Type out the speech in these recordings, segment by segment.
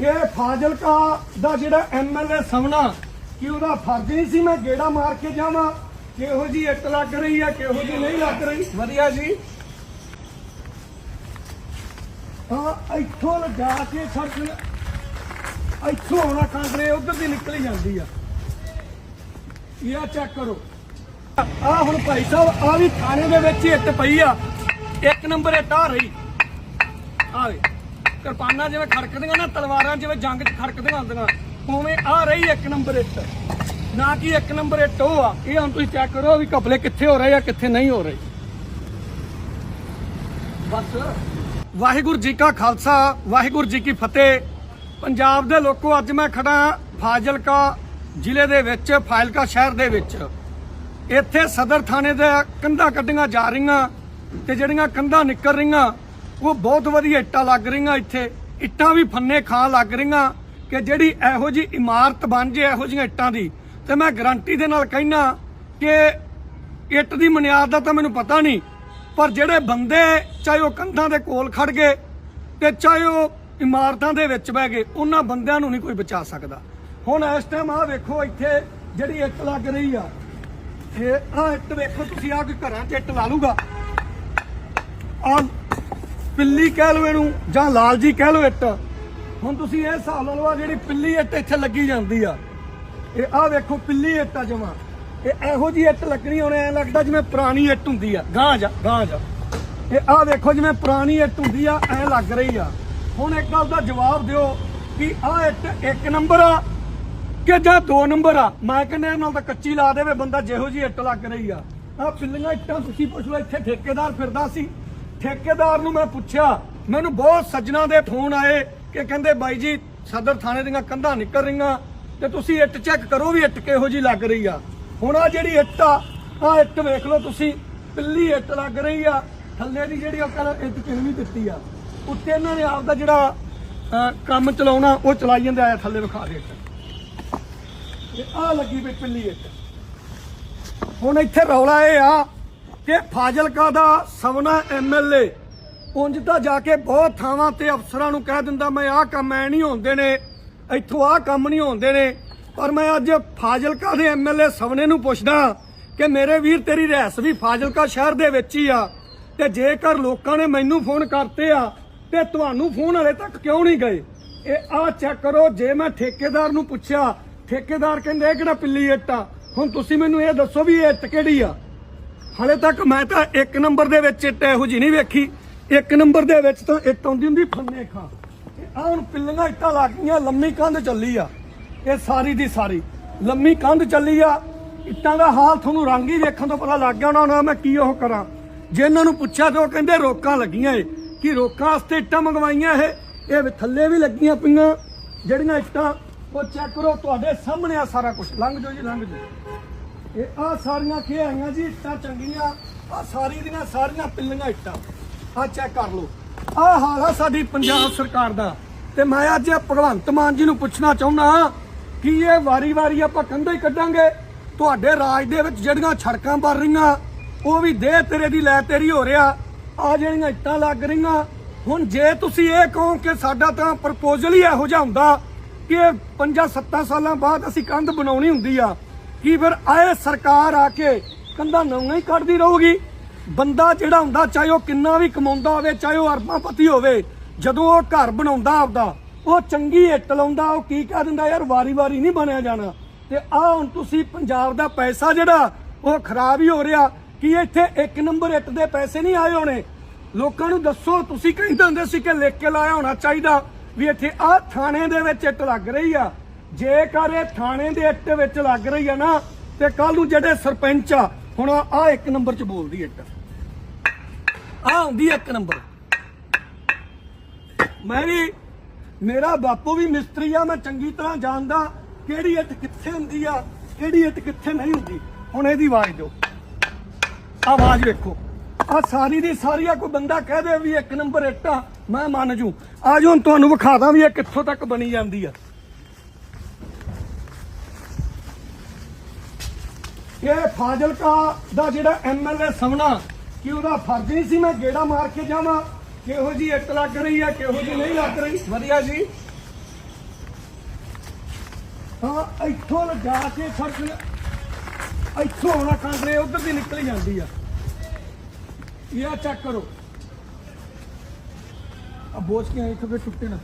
ਇਹ ਫਾਜ਼ਿਲਕਾ ਦਾ ਜਿਹੜਾ ਐਮਐਲਏ ਸਮਣਾ ਕਿ ਉਹਦਾ ਫਰਜ਼ ਨਹੀਂ ਸੀ ਮੈਂ ਗੇੜਾ ਮਾਰ ਕੇ ਜਾਵਾਂ? ਕਿਹੋ ਜੀ ਇੱਟ ਲੱਗ ਰਹੀ ਹੈ ਕਿਹੋ ਜੀ ਨਹੀਂ ਲੱਗ ਰਹੀ? ਵਧੀਆ ਜੀ। ਹਾਂ, ਇੱਥੋਂ ਜਾ ਕੇ ਸੜਕ ਇੱਥੋਂ ਆਉਣਾ ਕਾਂਗਰੇ ਉਧਰ ਦੀ ਨਿਕਲੀ ਜਾਂਦੀ ਆ। ਇਹ ਚੈੱਕ ਕਰੋ। ਆ ਹੁਣ ਭਾਈ ਸਾਹਿਬ, ਆ ਵੀ ਥਾਣੇ ਦੇ ਵਿੱਚ ਇੱਟ ਪਈ ਆ। ਇੱਕ ਨੰਬਰ ਇੱਟ ਆ ਰਹੀ। ਆਵੇ ਕਿਰਪਾਨਾਂ ਜਿਵੇਂ ਖੜਕਦੀਆਂ ਨਾ, ਤਲਵਾਰਾਂ ਜਿਵੇਂ ਜੰਗ 'ਚ ਖੜਕਦੀਆਂ ਹੁੰਦੀਆਂ। ਉਵੇਂ ਆ ਰਹੀ ਇੱਕ ਨੰਬਰ ਇੱਟ। ਨਾ ਕਿ ਇੱਕ ਨੰਬਰ ਇੱਟ ਉਹ ਆ। ਇਹ ਹੁਣ ਤੁਸੀਂ ਚੈੱਕ ਕਰੋ ਵੀ ਕਪਲੇ ਕਿੱਥੇ ਹੋ ਰਹੇ ਆ, ਕਿੱਥੇ ਨਹੀਂ ਹੋ ਰਹੇ। ਬਸ। ਵਾਹਿਗੁਰੂ ਜੀ ਕਾ ਖਾਲਸਾ, ਵਾਹਿਗੁਰੂ ਜੀ ਕੀ ਫਤਿਹ। ਪੰਜਾਬ ਦੇ ਲੋਕੋ, ਅੱਜ ਮੈਂ ਖੜਾ ਫਾਜ਼ਿਲਕਾ ਜ਼ਿਲ੍ਹੇ ਦੇ ਵਿੱਚ, ਫਾਜ਼ਿਲਕਾ ਸ਼ਹਿਰ ਦੇ ਵਿੱਚ। ਇੱਥੇ ਸਦਰ ਥਾਣੇ ਦੇ ਕੰਧਾਂ ਕੱਢੀਆਂ ਜਾ ਰਹੀਆਂ ਤੇ ਜਿਹੜੀਆਂ ਕੰਧਾਂ ਨਿਕਲ ਰਹੀਆਂ ਉਹ ਬਹੁਤ ਵਧੀਆ ਇੱਟਾਂ ਲੱਗ ਰਹੀਆਂ ਇੱਥੇ। ਇੱਟਾਂ ਵੀ ਫੰਨੇ ਖਾਂ ਲੱਗ ਰਹੀਆਂ ਕਿ ਜਿਹੜੀ ਇਹੋ ਜੀ ਇਮਾਰਤ ਬਣ ਜੇ ਇਹੋ ਜੀਆਂ ਇੱਟਾਂ ਦੀ। ਤੇ ਮੈਂ ਗਰੰਟੀ ਦੇ ਨਾਲ ਕਹਿਣਾ ਕਿ ਇੱਟ ਦੀ ਮਨਿਆਦ ਦਾ ਤਾਂ ਮੈਨੂੰ ਪਤਾ ਨਹੀਂ, ਪਰ ਜਿਹੜੇ ਬੰਦੇ ਚਾਹੇ ਉਹ ਕੰਧਾਂ ਦੇ ਕੋਲ ਖੜ ਗਏ ਤੇ ਚਾਹੇ ਉਹ ਇਮਾਰਤਾਂ ਦੇ ਵਿੱਚ ਬਹਿ ਗਏ, ਉਹਨਾਂ ਬੰਦਿਆਂ ਨੂੰ ਨਹੀਂ ਕੋਈ ਬਚਾ ਸਕਦਾ। ਹੁਣ ਇਸ ਟਾਈਮ ਆਹ ਵੇਖੋ ਇੱਥੇ ਜਿਹੜੀ ਇੱਟ ਲੱਗ ਰਹੀ ਆ। ਇਹ ਆਹ ਇੱਟ ਵੇਖੋ ਤੁਸੀਂ ਆ ਕੋਈ ਘਰਾਂ 'ਚ ਇੱਟ ਲਾ ਲੂਗਾ ਆ ਪਿੱਲੀ ਕਹਿ ਲਓ ਇਹਨੂੰ, ਜਾਂ ਲਾਲ ਜੀ ਕਹਿ ਲਓ ਇੱਟ। ਹੁਣ ਤੁਸੀਂ ਇਹ ਹਿਸਾਬ ਲਾ ਲਓ ਜਿਹੜੀ ਪਿੱਲੀ ਇੱਟ ਇੱਥੇ ਲੱਗੀ ਜਾਂਦੀ ਆ। ਇਹ ਆਹ ਵੇਖੋ ਪਿੱਲੀ ਇੱਟ ਆ ਜਮਾ। ਇਹ ਇਹੋ ਜੀ ਇੱਟ ਲੱਗਣੀ ਹੁਣ ਐ ਲੱਗਦਾ ਜਿਵੇਂ ਪੁਰਾਣੀ ਇੱਟ ਹੁੰਦੀ ਆ। ਗਾਂ ਜਾ ਗਾਂ ਜਾ। ਇਹ ਆਹ ਵੇਖੋ ਜਿਵੇਂ ਪੁਰਾਣੀ ਇੱਟ ਹੁੰਦੀ ਆ, ਐ ਲੱਗ ਰਹੀ ਆ। ਹੁਣ ਇੱਕ ਗੱਲ ਦਾ ਜਵਾਬ ਦਿਓ ਕਿ ਆਹ ਇੱਟ ਇੱਕ ਨੰਬਰ ਆ ਕਿ ਜਾਂ ਦੋ ਨੰਬਰ ਆ? ਮੈਂ ਕਹਿੰਦਾ ਇਹ ਨਾਲ ਤਾਂ ਕੱਚੀ ਲਾ ਦੇਵੇ, ਬੰਦਾ ਜਿਹੋ ਜੀ ਇੱਟ ਲੱਗ ਰਹੀ ਆ। ਆ ਪਿੱਲੀਆਂ ਇੱਟਾਂ ਤੁਸੀਂ ਪੁੱਛ ਲਓ, ਇੱਥੇ ਠੇਕੇਦਾਰ ਫਿਰਦਾ ਸੀ। ਠੇਕੇਦਾਰ ਨੂੰ ਮੈਂ ਪੁੱਛਿਆ, ਮੈਨੂੰ ਬਹੁਤ ਸੱਜਣਾ ਦੇ ਫੋਨ ਆਏ ਕਿ ਕਹਿੰਦੇ ਬਾਈ ਜੀ, ਸਦਰ ਥਾਣੇ ਦੀਆਂ ਕੰਧਾਂ ਨਿਕਲ ਰਹੀਆਂ, ਤੇ ਤੁਸੀਂ ਇੱਟ ਚੈੱਕ ਕਰੋ ਵੀ ਇੱਟ ਕਿਹੋ ਜੀ ਲੱਗ ਰਹੀ ਆ। ਹੁਣ ਆ ਜਿਹੜੀ ਇੱਟ ਆ ਆ ਇੱਟ ਵੇਖ ਲਓ ਤੁਸੀਂ ਪਿੱਲੀ ਇੱਟ ਲੱਗ ਰਹੀ ਆ, ਥੱਲੇ ਦੀ ਜਿਹੜੀ ਉਹ ਇੱਟ ਕਿੰਨੀ ਦਿੱਤੀ ਆ। ਉੱਤੇ ਇਹਨਾਂ ਨੇ ਆਪਦਾ ਜਿਹੜਾ ਕੰਮ ਚਲਾਉਣਾ, ਉਹ ਚਲਾਈ ਜਾਂਦੇ ਆਇਆ ਥੱਲੇ ਵਿਖਾ ਦੇ ਇੱਟ। ਇਹ ਆ ਲੱਗੀ ਪਈ ਪਿੱਲੀ ਇੱਟ। ਹੁਣ ਇੱਥੇ ਰੌਲਾ ਇਹ ਆ ਕਿ ਫਾਜ਼ਿਲਕਾ ਦਾ ਸਵਨਾ ਐਮਐਲਏ ਉਂਝ ਤਾਂ ਜਾ ਕੇ ਬਹੁਤ ਥਾਵਾਂ ਤੇ ਅਫਸਰਾਂ ਨੂੰ ਕਹਿ ਦਿੰਦਾ, ਮੈਂ ਆਹ ਕੰਮ ਐ ਨਹੀਂ ਹੁੰਦੇ ਨੇ, ਇੱਥੋਂ ਆਹ ਕੰਮ ਨਹੀਂ ਹੁੰਦੇ ਨੇ। ਪਰ ਮੈਂ ਅੱਜ ਫਾਜ਼ਿਲਕਾ ਦੇ ਐਮਐਲਏ ਸਵਨੇ ਨੂੰ ਪੁੱਛਦਾ ਕਿ ਮੇਰੇ ਵੀਰ, ਤੇਰੀ ਰਹਿਸ ਵੀ ਫਾਜ਼ਿਲਕਾ ਸ਼ਹਿਰ ਦੇ ਵਿੱਚ ਹੀ ਆ ਤੇ ਜੇਕਰ ਲੋਕਾਂ ਨੇ ਮੈਨੂੰ ਫੋਨ ਕਰਤੇ ਆ ਤੇ ਤੁਹਾਨੂੰ ਫੋਨ ਹਲੇ ਤੱਕ ਕਿਉਂ ਨਹੀਂ ਗਏ? ਇਹ ਆ ਚੈੱਕ ਕਰੋ, ਜੇ ਮੈਂ ਠੇਕੇਦਾਰ ਨੂੰ ਪੁੱਛਿਆ, ਠੇਕੇਦਾਰ ਕਹਿੰਦੇ, ਇਹ ਕਿਹੜਾ ਪਿੱਲੀ ਇੱਟ ਆ? ਹੁਣ ਤੁਸੀਂ ਮੈਨੂੰ ਇਹ ਦੱਸੋ ਵੀ ਇਹ ਇੱਟ ਕਿਹੜੀ ਆ? ਹਲੇ ਤੱਕ ਮੈਂ ਤਾਂ ਇੱਕ ਨੰਬਰ ਦੇ ਵਿੱਚ ਇੱਟ ਇਹੋ ਜੀ ਨਹੀਂ ਵੇਖੀ। ਇੱਕ ਨੰਬਰ ਦੇ ਵਿੱਚ ਤਾਂ ਇੱਟ ਆਉਂਦੀ ਹੁੰਦੀ ਫੰਨੇ ਖਾਂ। ਆ ਹੁਣ ਪਿੱਲੀਆਂ ਇੱਟਾਂ ਲੱਗ ਗਈਆਂ ਲੰਮੀ ਕੰਧ ਚੱਲੀ ਆ। ਇਹ ਸਾਰੀ ਦੀ ਸਾਰੀ। ਲੰਮੀ ਕੰਧ ਚੱਲੀ ਆ। ਇੱਟਾਂ ਦਾ ਹਾਲ ਤੁਹਾਨੂੰ ਰੰਗ ਹੀ ਵੇਖਣ ਤੋਂ ਪਤਾ ਲੱਗ ਗਿਆ ਹੋਣਾ, ਨਾ ਮੈਂ ਕੀ ਉਹ ਕਰਾਂ। ਜੇ ਇਹਨਾਂ ਨੂੰ ਪੁੱਛਿਆ ਤੇ ਉਹ ਕਹਿੰਦੇ ਰੋਕਾਂ ਲੱਗੀਆਂ ਏ, ਕਿ ਰੋਕਾਂ ਵਾਸਤੇ ਇੱਟਾਂ ਮੰਗਵਾਈਆਂ ਇਹ। ਇਹ ਥੱਲੇ ਵੀ ਲੱਗੀਆਂ ਪਈਆਂ। ਜਿਹੜੀਆਂ ਇੱਟਾਂ, ਉਹ ਚੈੱਕ ਕਰੋ, ਤੁਹਾਡੇ ਸਾਹਮਣੇ ਆ ਸਾਰਾ ਕੁਝ ਲੰਘ ਜਾਓ ਜੀ, ਲੰਘ ਜਾਓ। ਇਹ ਆ ਸਾਰੀਆਂ ਕੀ ਆਈਆਂ ਜੀ? ਇੱਟਾਂ ਚੰਗੀਆਂ। ਆ ਸਾਰੀ ਦੀਆਂ ਸਾਰੀਆਂ ਪਿੱਲੀਆਂ ਇੱਟਾਂ। ਆ ਚੈੱਕ ਕਰ ਲਓ। ਆ ਹਾਲ ਆ ਸਾਡੀ ਪੰਜਾਬ ਸਰਕਾਰ ਦਾ। ਤੇ ਮੈਂ ਅੱਜ ਭਗਵੰਤ ਮਾਨ ਜੀ ਨੂੰ ਪੁੱਛਣਾ ਚਾਹੁੰਦਾ ਕਿ ਇਹ ਵਾਰੀ-ਵਾਰੀ ਆਪਾਂ ਕੰਧੇ ਹੀ ਕੱਢਾਂਗੇ? ਤੁਹਾਡੇ ਰਾਜ ਦੇ ਵਿੱਚ ਜਿਹੜੀਆਂ ਸੜਕਾਂ ਬਣ ਰਹੀਆਂ, ਉਹ ਵੀ ਦੇ ਤੇਰੇ ਦੀ ਲੈ ਤੇਰੀ ਹੋ ਰਿਹਾ। ਆ ਜਿਹੜੀਆਂ ਇੱਟਾਂ ਲੱਗ ਰਹੀਆਂ, ਹੁਣ ਜੇ ਤੁਸੀਂ ਇਹ ਕਹੋ ਕਿ ਸਾਡਾ ਤਾਂ ਪ੍ਰਪੋਜ਼ਲ ਹੀ ਇਹੋ ਜਿਹਾ ਹੁੰਦਾ ਕਿ 5-7 ਸਾਲਾਂ ਬਾਅਦ ਅਸੀਂ ਕੰਧ ਬਣਾਉਣੀ ਹੁੰਦੀ ਆ ਕੀ ਫਿਰ ਆਏ ਸਰਕਾਰ ਆ ਕੇ ਕੰਧਾਂ ਨਵੀਆਂ ਹੀ ਕੱਢਦੀ ਰਹੂਗੀ? ਬੰਦਾ ਜਿਹੜਾ ਹੁੰਦਾ, ਚਾਹੇ ਉਹ ਕਿੰਨਾ ਵੀ ਕਮਾਉਂਦਾ ਹੋਵੇ, ਚਾਹੇ ਉਹ ਅਰਬਾਪਤੀ ਹੋਵੇ, ਜਦੋਂ ਉਹ ਘਰ ਬਣਾਉਂਦਾ ਆਪਦਾ, ਉਹ ਚੰਗੀ ਇੱਟ ਲਾਉਂਦਾ, ਉਹ ਕੀ ਕਹਿ ਦਿੰਦਾ, ਯਾਰ, ਵਾਰੀ-ਵਾਰੀ ਨਹੀਂ ਬਣਿਆ ਜਾਣਾ। ਤੇ ਆ ਹੁਣ ਤੁਸੀਂ ਪੰਜਾਬ ਦਾ ਪੈਸਾ ਜਿਹੜਾ, ਉਹ ਖਰਾਬ ਹੀ ਹੋ ਰਿਹਾ। ਕਿ ਇੱਥੇ ਇੱਕ ਨੰਬਰ ਇੱਟ ਦੇ ਪੈਸੇ ਨਹੀਂ ਆਏ ਹੋਣੇ? ਲੋਕਾਂ ਨੂੰ ਦੱਸੋ, ਤੁਸੀਂ ਕਹਿੰਦੇ ਹੁੰਦੇ ਸੀ ਕਿ ਲਿਖ ਕੇ ਲਾਇਆ ਹੋਣਾ ਚਾਹੀਦਾ ਵੀ ਇੱਥੇ ਆ ਥਾਣੇ ਦੇ ਵਿੱਚ ਇੱਟ ਲੱਗ ਰਹੀ ਆ। ਜੇਕਰ ਇਹ ਥਾਣੇ ਦੇ ਇੱਟ ਵਿੱਚ ਲੱਗ ਰਹੀ ਹੈ ਨਾ, ਤੇ ਕੱਲ ਨੂੰ ਜਿਹੜੇ ਸਰਪੰਚ ਆ, ਹੁਣ ਆ ਇੱਕ ਨੰਬਰ 'ਚ ਬੋਲਦੀ ਇੱਟ ਆ ਹੁੰਦੀ ਇੱਕ ਨੰਬਰ। ਮੈਂ ਵੀ, ਮੇਰਾ ਬਾਪੂ ਵੀ ਮਿਸਤਰੀ ਆ, ਮੈਂ ਚੰਗੀ ਤਰ੍ਹਾਂ ਜਾਣਦਾ ਕਿਹੜੀ ਇੱਟ ਕਿੱਥੇ ਹੁੰਦੀ ਆ, ਕਿਹੜੀ ਇੱਟ ਕਿੱਥੇ ਨਹੀਂ ਹੁੰਦੀ। ਹੁਣ ਇਹਦੀ ਆਵਾਜ਼ ਦਿਓ। ਆਵਾਜ਼ ਵੇਖੋ। ਆ ਸਾਰੀ ਦੀ ਸਾਰੀ ਆ, ਕੋਈ ਬੰਦਾ ਕਹਿ ਦੇ ਵੀ ਇੱਕ ਨੰਬਰ ਇੱਟ ਆ ਮੈਂ ਮੰਨ ਜੂ। ਆ ਹੁਣ ਤੁਹਾਨੂੰ ਵਿਖਾਦਾ ਵੀ ਇਹ ਕਿੱਥੋਂ ਤੱਕ ਬਣੀ ਜਾਂਦੀ ਆ। ਇਹ ਫਾਜ਼ਿਲਕਾ ਦਾ ਜਿਹੜਾ ਐਮਐਲਏ ਸਮਣਾ ਕਿ ਉਹਦਾ ਫਰਜ਼ ਨਹੀਂ ਸੀ ਮੈਂ ਗੇੜਾ ਮਾਰ ਕੇ ਜਾਵਾਂ? ਕਿਹੋ ਜੀ ਇੱਟ ਲੱਗ ਰਹੀ ਆ ਕਿਹੋ ਜੀ ਨਹੀਂ ਲੱਗ ਰਹੀ? ਵਧੀਆ ਜੀ। ਹਾਂ ਇੱਥੋਂ ਲਗਾ ਕੇ ਸੜਕ ਇੱਥੋਂ ਆਉਣਾ ਕਾਂਡਰੇ ਉਧਰ ਦੀ ਨਿਕਲ ਜਾਂਦੀ ਆ। ਇਹ ਚੈੱਕ ਕਰੋ। ਆ ਬੋਝ ਕੇ ਇੱਥੋਂ ਫਿਰ ਟੁੱਟੇ ਨਾ?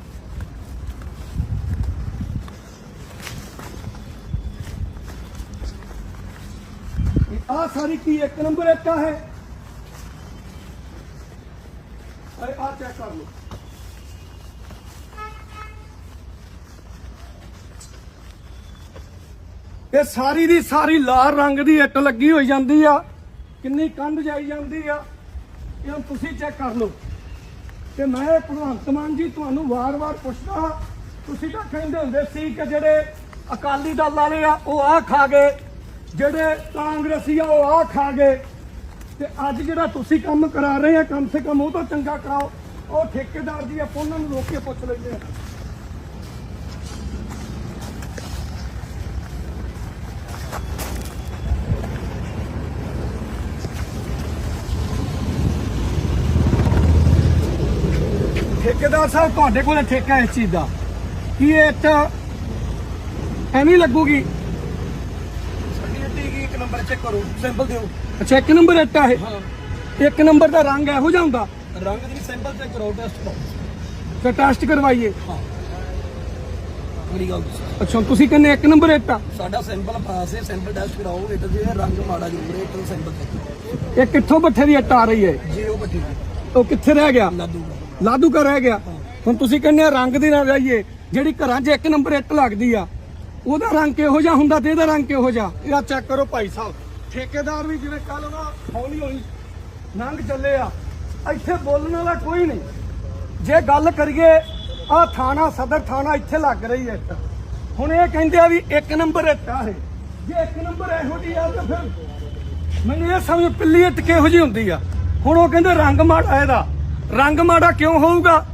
ਆ ਸਾਰੀ ਕੀ ਇੱਕ ਨੰਬਰ ਇੱਟਾਂ ਹੈ? ਅਰੇ ਆ ਚੈੱਕ ਕਰ ਲਓ। ਇਹ ਸਾਰੀ ਦੀ ਸਾਰੀ ਲਾਲ ਰੰਗ ਦੀ ਇੱਟ ਲੱਗੀ ਹੋਈ ਜਾਂਦੀ ਆ। ਕਿੰਨੀ ਕੰਧ ਜਾਈ ਜਾਂਦੀ ਆ। ਇਹ ਤੁਸੀਂ ਚੈੱਕ ਕਰ ਲਓ। ਤੇ ਮੈਂ ਭਗਵੰਤ ਮਾਨ ਜੀ ਤੁਹਾਨੂੰ ਵਾਰ-ਵਾਰ ਪੁੱਛਦਾ ਤੁਸੀਂ ਤਾਂ ਕਹਿੰਦੇ ਹੁੰਦੇ ਸੀ ਕਿ ਜਿਹੜੇ ਅਕਾਲੀ ਦਲ ਵਾਲੇ ਆ, ਉਹ ਆ ਖਾ ਗਏ। ਜਿਹੜੇ ਕਾਂਗਰਸੀ ਆ, ਉਹ ਆ ਖਾ ਗਏ। ਤੇ ਅੱਜ ਜਿਹੜਾ ਤੁਸੀਂ ਕੰਮ ਕਰਾ ਰਹੇ ਆ, ਕਮ ਸੇ ਕਮ ਉਹ ਤਾਂ ਚੰਗਾ ਕਰਾਓ। ਉਹ ਠੇਕੇਦਾਰ ਜੀ, ਆਪਾਂ ਉਹਨਾਂ ਨੂੰ ਰੋਕ ਕੇ ਪੁੱਛ ਲੈਂਦੇ ਆ ਠੇਕੇਦਾਰ ਸਾਹਿਬ, ਤੁਹਾਡੇ ਕੋਲ ਠੇਕਾ ਇਸ ਚੀਜ਼ ਦਾ। ਕੀ ਇਹ ਇੱਥੇ ਐਵੇਂ ਹੀ ਲੱਗੂਗੀ? ਨੰਬਰ ਚੈੱਕ ਕਰੋ ਸੈਂਪਲ ਦਿਓ। ਅੱਛਾ ਇੱਕ ਨੰਬਰ ਇੱਟ ਆ ਇਹ। ਇੱਕ ਨੰਬਰ ਦਾ ਰੰਗ ਇਹੋ ਜਿਹਾ ਹੁੰਦਾ। ਰੰਗ ਦੀ ਸੈਂਪਲ ਚੈੱਕ ਕਰੋ ਟੈਸਟ ਕਰੋ। ਫਿਰ ਟੈਸਟ ਕਰਵਾਈਏ। ਹਾਂ। ਮੇਰੀ ਗੱਲ ਦੱਸੋ ਅੱਛਾ ਤੁਸੀਂ ਕਹਿੰਦੇ ਇੱਕ ਨੰਬਰ ਇੱਟ ਆ। ਸਾਡਾ ਸੈਂਪਲ ਪਾਸ ਹੈ ਸੈਂਪਲ ਟੈਸਟ ਕਰਾਓ ਇਹ ਤਾਂ ਜੇ ਰੰਗ ਮਾੜਾ ਜ਼ਰੂਰ ਹੈ ਇੱਕ ਸੈਂਪਲ ਚੈੱਕ ਇਹ ਕਿੱਥੋਂ ਬੱਠੇ ਦੀ ਇੱਟ ਆ ਰਹੀ ਹੈ? ਜੇ ਉਹ ਬੱਟੀ ਉਹ ਕਿੱਥੇ ਰਹਿ ਗਿਆ? ਲਾਦੂਗਾ ਲਾਦੂ ਕਾ ਰਹਿ ਗਿਆ। ਹੁਣ ਤੁਸੀਂ ਕਹਿੰਦੇ ਆ ਰੰਗ ਦੀ ਨਾ ਜਾਈਏ ਜਿਹੜੀ ਘਰਾਂ 'ਚ ਇੱਕ ਨੰਬਰ ਇੱਟ ਲੱਗਦੀ ਆ ਉਹਦਾ ਰੰਗ ਕਿਹੋ ਜਿਹਾ ਹੁੰਦਾ ਤੇ ਇਹਦਾ ਰੰਗ ਕਿਹੋ ਜਿਹਾ? ਇਹ ਚੈੱਕ ਕਰੋ ਭਾਈ ਸਾਹਿਬ। ਠੇਕੇਦਾਰ ਵੀ ਜਿਵੇਂ ਕੱਲ ਨਾ ਹੌਲੀ ਹੌਲੀ ਲੰਘ ਚੱਲੇ ਆ। ਇੱਥੇ ਬੋਲਣ ਵਾਲਾ ਕੋਈ ਨਹੀਂ। ਜੇ ਗੱਲ ਕਰੀਏ ਆ ਥਾਣਾ ਸਦਰ ਥਾਣਾ ਇੱਥੇ ਲੱਗ ਰਹੀ ਹੈ ਇੱਟ ਹੁਣ ਇਹ ਕਹਿੰਦੇ ਆ ਵੀ ਇੱਕ ਨੰਬਰ ਇੱਟ ਆ ਜੇ ਇੱਕ ਨੰਬਰ ਇਹੋ ਜਿਹੀ ਆ ਤਾਂ ਫਿਰ ਮੈਨੂੰ ਇਹ ਸਮਝ ਪਿੱਲੀ ਇੱਟ ਕਿਹੋ ਜਿਹੀ ਹੁੰਦੀ ਆ। ਹੁਣ ਉਹ ਕਹਿੰਦੇ ਰੰਗ ਮਾੜਾ ਇਹਦਾ। ਰੰਗ ਮਾੜਾ ਕਿਉਂ ਹੋਊਗਾ?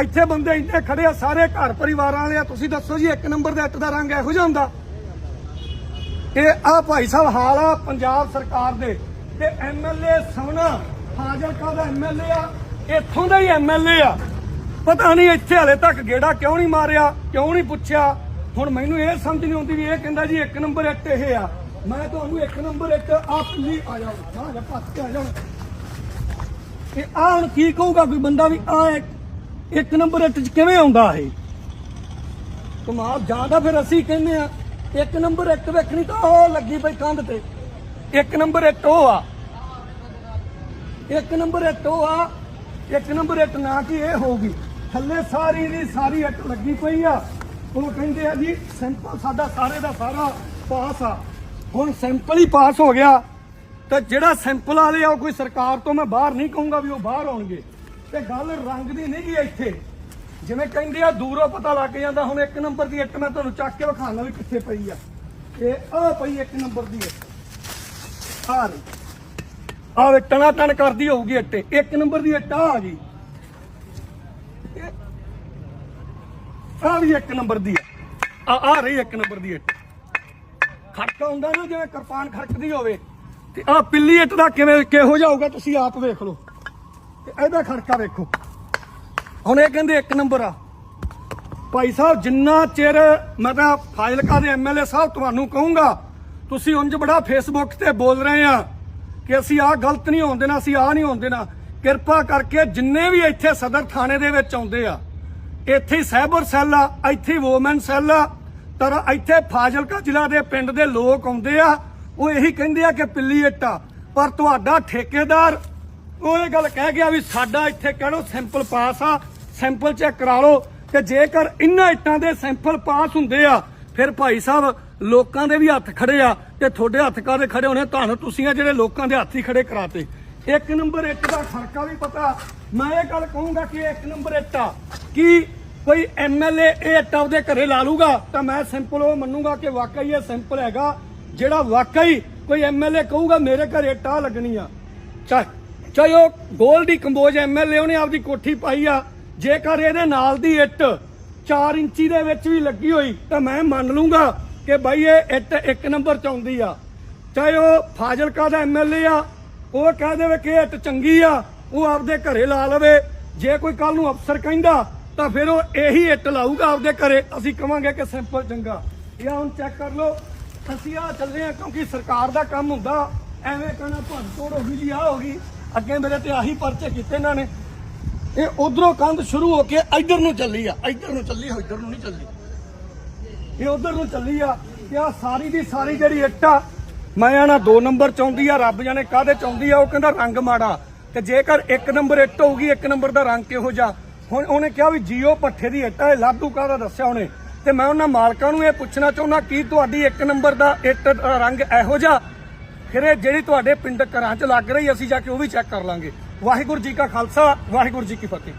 ਇੱਥੇ ਬੰਦੇ ਇੰਨੇ ਖੜੇ ਆ, ਸਾਰੇ ਘਰ ਪਰਿਵਾਰਾਂ ਵਾਲੇ ਆ। ਤੁਸੀਂ ਦੱਸੋ ਜੀ, ਇੱਕ ਨੰਬਰ ਦੇ ਇੱਟ ਦਾ ਰੰਗ ਇਹੋ ਜਿਹਾ ਹੁੰਦਾ? ਇਹ ਆ ਭਾਈ ਸਾਹਿਬ, ਹਾਲ ਆ ਪੰਜਾਬ ਸਰਕਾਰ ਦੇ। ਤੇ ਐਮਐਲਏ ਸੋਨਾ ਫਾਜ਼ਿਲਕਾ ਦਾ ਐਮਐਲਏ ਆ, ਇੱਥੋਂ ਦਾ ਹੀ ਐਮਐਲਏ ਆ। ਪਤਾ ਨਹੀਂ ਇੱਥੇ ਹਲੇ ਤੱਕ ਗੇੜਾ ਕਿਉਂ ਨਹੀਂ ਮਾਰਿਆ, ਕਿਉਂ ਨਹੀਂ ਪੁੱਛਿਆ। ਹੁਣ ਮੈਨੂੰ ਇਹ ਸਮਝ ਨਹੀਂ ਆਉਂਦੀ ਵੀ ਇਹ ਕਹਿੰਦਾ ਜੀ ਇੱਕ ਨੰਬਰ ਇੱਟ ਇਹ ਆ। ਮੈਂ ਤੁਹਾਨੂੰ ਇੱਕ ਨੰਬਰ ਇੱਟ ਆ ਪੱਲੀ ਆ ਜਾਓ, ਆ ਜਾ ਭੱਜ ਆ ਜਾਓ। ਇਹ ਆ ਹੁਣ ਕੀ ਕਹੂਗਾ ਕੋਈ ਬੰਦਾ ਵੀ ਆ ਇੱਕ- ਨੰਬਰ ਇੱਟ ਚ ਕਿਵੇਂ ਆਉਂਦਾ ਇਹ? ਕਮਾਲ ਜਾਂਦਾ ਫਿਰ ਅਸੀਂ ਕਹਿੰਦੇ ਆ ਇੱਕ ਨੰਬਰ ਇੱਟ ਵੇਖਣੀ ਤਾਂ ਉਹ ਲੱਗੀ ਪਈ ਕੰਧ ਤੇ। ਇੱਕ ਨੰਬਰ ਇੱਟ ਉਹ ਆ। ਇੱਕ ਨੰਬਰ ਇੱਟ ਉਹ ਆ, ਇੱਕ ਨੰਬਰ ਇੱਟ ਨਾ ਕਿ ਇਹ ਹੋਊਗੀ। ਥੱਲੇ ਸਾਰੀ ਦੀ ਸਾਰੀ ਇੱਟ ਲੱਗੀ ਪਈ ਆ। ਉਹ ਕਹਿੰਦੇ ਆ ਜੀ ਸੈਂਪਲ ਸਾਡਾ ਸਾਰੇ ਦਾ ਸਾਰਾ ਪਾਸ ਆ। ਹੁਣ ਸੈਂਪਲ ਹੀ ਪਾਸ ਹੋ ਗਿਆ। ਤਾਂ ਜਿਹੜਾ ਸੈਂਪਲ ਵਾਲੇ ਆ, ਉਹ ਕੋਈ ਸਰਕਾਰ ਤੋਂ ਮੈਂ ਬਾਹਰ ਨਹੀਂ ਕਹੂੰਗਾ ਵੀ ਉਹ ਬਾਹਰ ਆਉਣਗੇ। ਤੇ ਗੱਲ ਰੰਗ ਦੀ ਨਹੀਂ ਗਈ ਇੱਥੇ। ਜਿਵੇਂ ਕਹਿੰਦੇ ਆ, ਦੂਰੋਂ ਪਤਾ ਲੱਗ ਜਾਂਦਾ, ਹੁਣ ਇੱਕ ਨੰਬਰ ਦੀ ਇੱਟ ਮੈਂ ਤੁਹਾਨੂੰ ਚੱਕ ਕੇ ਵਿਖਾਣਾ ਵੀ ਕਿੱਥੇ ਪਈ ਆ। ਇਹ ਆ ਪਈ ਇੱਕ ਨੰਬਰ ਦੀ ਇੱਟ। ਆ ਰਹੀ। ਆ ਵੇ ਟਣਾ ਟਣ ਕਰਦੀ ਹੋਊਗੀ ਇੱਟ ਇੱਕ ਨੰਬਰ ਦੀ ਇੱਟ ਆ ਗਈ ਆ ਵੀ ਇੱਕ ਨੰਬਰ ਦੀ ਆ ਆ ਰਹੀ ਇੱਕ ਨੰਬਰ ਦੀ ਇੱਟ। ਖੜਕਾ ਹੁੰਦਾ ਨਾ, ਜਿਵੇਂ ਕਿਰਪਾਨ ਖੜਕਦੀ ਹੋਵੇ। ਤੇ ਆ ਪਿੱਲੀ ਇੱਟ ਦਾ ਕਿਵੇਂ, ਕਿਹੋ ਜਿਹਾ ਹੋਊਗਾ, ਤੁਸੀਂ ਆਪ ਵੇਖ ਲਓ। ਤੇ ਇਹਦਾ ਖੜਕਾ ਵੇਖੋ। ਹੁਣ ਇਹ ਕਹਿੰਦੇ ਇੱਕ ਨੰਬਰ ਆ। ਭਾਈ ਸਾਹਿਬ, ਜਿੰਨਾ ਚਿਰ ਮੈਂ ਤਾਂ ਫਾਜ਼ਿਲਕਾ ਦੇ ਐਮਐਲਏ ਸਾਹਿਬ ਤੁਹਾਨੂੰ ਕਹੂੰਗਾ, ਤੁਸੀਂ ਉਂਝ ਬੜਾ ਫੇਸਬੁੱਕ ਤੇ ਬੋਲ ਰਹੇ ਆ ਕਿ ਅਸੀਂ ਆਹ ਗਲਤ ਨਹੀਂ ਹੋਣ ਦੇਣਾ, ਅਸੀਂ ਆਹ ਨਹੀਂ ਹੋਣ ਦੇਣਾ। ਕਿਰਪਾ ਕਰਕੇ ਜਿੰਨੇ ਵੀ ਇੱਥੇ ਸਦਰ ਥਾਣੇ ਦੇ ਵਿੱਚ ਆਉਂਦੇ ਆ, ਇੱਥੇ ਹੀ ਸਾਈਬਰ ਸੈੱਲ ਆ, ਇੱਥੇ ਹੀ ਵੂਮਨ ਸੈੱਲ ਆ ਪਰ ਇੱਥੇ ਫਾਜ਼ਿਲਕਾ ਜ਼ਿਲ੍ਹਾ ਦੇ ਪਿੰਡ ਦੇ ਲੋਕ ਆਉਂਦੇ ਆ, ਉਹ ਇਹੀ ਕਹਿੰਦੇ ਆ ਕਿ ਪਿੱਲੀ ਇੱਟਾ ਪਰ ਤੁਹਾਡਾ ਠੇਕੇਦਾਰ ਉਹ ਇਹ ਗੱਲ ਕਹਿ ਗਿਆ ਵੀ ਸਾਡਾ ਇੱਥੇ ਕਹਿਣੋ ਸੈਂਪਲ ਪਾਸ ਆ ਸੈਂਪਲ ਚੈੱਕ ਕਰਾ ਲਓ ਤੇ ਜੇਕਰ ਇਹਨਾਂ ਇੱਟਾਂ ਦੇ ਸੈਂਪਲ ਪਾਸ ਹੁੰਦੇ ਆ, ਫਿਰ ਭਾਈ ਸਾਹਿਬ ਲੋਕਾਂ ਦੇ ਵੀ ਹੱਥ ਖੜੇ ਆ ਤੇ ਤੁਹਾਡੇ ਹੱਥ ਕਾਦੇ ਖੜੇ ਹੋਣੇ ਤੁਹਾਨੂੰ ਤੁਸੀਂ ਆ ਜਿਹੜੇ ਲੋਕਾਂ ਦੇ ਹੱਥ ਹੀ ਖੜੇ ਕਰਾਤੇ। ਇੱਕ ਨੰਬਰ ਇੱਟ ਦਾ ਖਰਕਾ ਵੀ ਪਤਾ, ਮੈਂ ਇਹ ਗੱਲ ਕਹੂੰਗਾ ਕਿ ਇੱਕ ਨੰਬਰ ਇੱਟ ਆ। ਕੀ ਕੋਈ ਐਮਐਲਏ ਇਹ ਇੱਟਾ ਉਹਦੇ ਘਰੇ ਲਾ ਲੂਗਾ, ਤਾਂ ਮੈਂ ਸਿੰਪਲ ਉਹ ਮੰਨੂਗਾ ਕਿ ਵਾਕਈ ਇਹ ਸਿੰਪਲ ਹੈਗਾ, ਜਿਹੜਾ ਵਾਕਈ ਕੋਈ ਐਮਐਲਏ ਕਹੂਗਾ, ਮੇਰੇ ਘਰੇ ਇੱਟਾਂ ਲੱਗਣੀ ਆ। ਚਾਹੇ ਚਾਹੇ ਉਹ ਗੋਲਡੀ ਕੰਬੋਜ ਐਮਐਲਏ ਉਹਨੇ ਆਪਦੀ ਕੋਠੀ ਪਾਈ ਆ, ਜੇਕਰ ਇਹਦੇ ਨਾਲ ਦੀ ਇੱਟ 4 ਇੰਚੀ ਦੇ ਵਿੱਚ ਵੀ ਲੱਗੀ ਹੋਈ, ਤਾਂ ਮੈਂ ਮੰਨ ਲੂੰਗਾ ਕਿ ਬਾਈ ਇਹ ਇੱਟ ਇੱਕ ਨੰਬਰ ਚ ਆਉਂਦੀ ਆ। ਚਾਹੇ ਉਹ ਫਾਜ਼ਿਲਕਾ ਦਾ ਐਮਐਲਏ ਆ, ਉਹ ਕਹਿ ਦੇਵੇ ਕਿ ਇੱਟ ਚੰਗੀ ਆ, ਉਹ ਆਪਦੇ ਘਰੇ ਲਾ ਲਵੇ। ਜੇ ਕੋਈ ਕੱਲ ਨੂੰ ਅਫਸਰ ਕਹਿੰਦਾ, ਤਾਂ ਫਿਰ ਉਹ ਇਹੀ ਇੱਟ ਲਾਊਗਾ ਆਪਦੇ ਘਰੇ। ਅਸੀਂ ਕਵਾਂਗੇ ਕਿ ਸਿੰਪਲ ਚੰਗਾ। ਇਹ ਹੁਣ ਚੈੱਕ ਕਰ ਲਓ। ਅਸੀਂ ਆ ਚੱਲੇ ਆ ਕਿਉਂਕਿ ਸਰਕਾਰ ਦਾ ਕੰਮ ਹੁੰਦਾ, ਐਵੇਂ ਕਹਿਣਾ ਭੰਨ ਤੋੜ ਹੋ ਗਈ ਜੀ ਆ ਹੋ ਗਈ। ਅੱਗੇ ਮੇਰੇ ਤੇ ਆਹੀ ਪਰਚੇ ਕੀਤੇ ਇਹਨਾਂ ਨੇ। ਇਹ ਉਧਰੋਂ ਕੰਧ ਸ਼ੁਰੂ ਹੋ ਕੇ ਇੱਧਰ ਨੂੰ ਚੱਲੀ ਆ, ਇੱਧਰ ਨੂੰ ਚੱਲੀ ਹੋ ਇੱਧਰ ਨੂੰ ਨਹੀਂ ਚੱਲੀ। ਇਹ ਉਧਰ ਨੂੰ ਚੱਲੀ ਆ ਤੇ ਆ ਸਾਰੀ ਦੀ ਸਾਰੀ ਜਿਹੜੀ ਇੱਟ ਆ, ਮੈਂ ਆਣਾ 2 ਨੰਬਰ ਚ ਆ, ਰੱਬ ਜਾਣੇ ਕਾਹਦੇ ਚ ਆ, ਉਹ ਕਹਿੰਦਾ ਰੰਗ ਮਾੜਾ। ਤੇ ਜੇਕਰ 1 ਨੰਬਰ ਇੱਟ ਹੋਊਗੀ 1 ਨੰਬਰ ਦਾ ਰੰਗ ਕਿਹੋ ਜਿਹਾ? ਹੁਣ ਉਹਨੇ ਕਿਹਾ ਵੀ ਜੀਓ ਪੱਠੇ ਦੀ ਇੱਟ ਆ, ਇਹ ਲਾਧੂ ਕਾਹਦਾ ਦੱਸਿਆ ਉਹਨੇ? ਤੇ ਮੈਂ ਉਹਨਾਂ ਮਾਲਕਾਂ ਨੂੰ ਇਹ ਪੁੱਛਣਾ ਚਾਹੁੰਦਾ, ਕੀ ਤੁਹਾਡੀ 1 ਨੰਬਰ ਦਾ ਇੱਟ ਰੰਗ ਇਹੋ ਜਿਹਾ? ਫਿਰ ਇਹ ਜਿਹੜੀ ਤੁਹਾਡੇ ਪਿੰਡ ਘਰਾਂ 'ਚ ਲੱਗ ਰਹੀ, ਅਸੀਂ ਜਾ ਕੇ ਉਹ ਵੀ ਚੈੱਕ ਕਰ ਲਾਂਗੇ। ਵਾਹਿਗੁਰੂ ਜੀ ਕਾ ਖਾਲਸਾ, ਵਾਹਿਗੁਰੂ ਜੀ ਕੀ ਫਤਿਹ।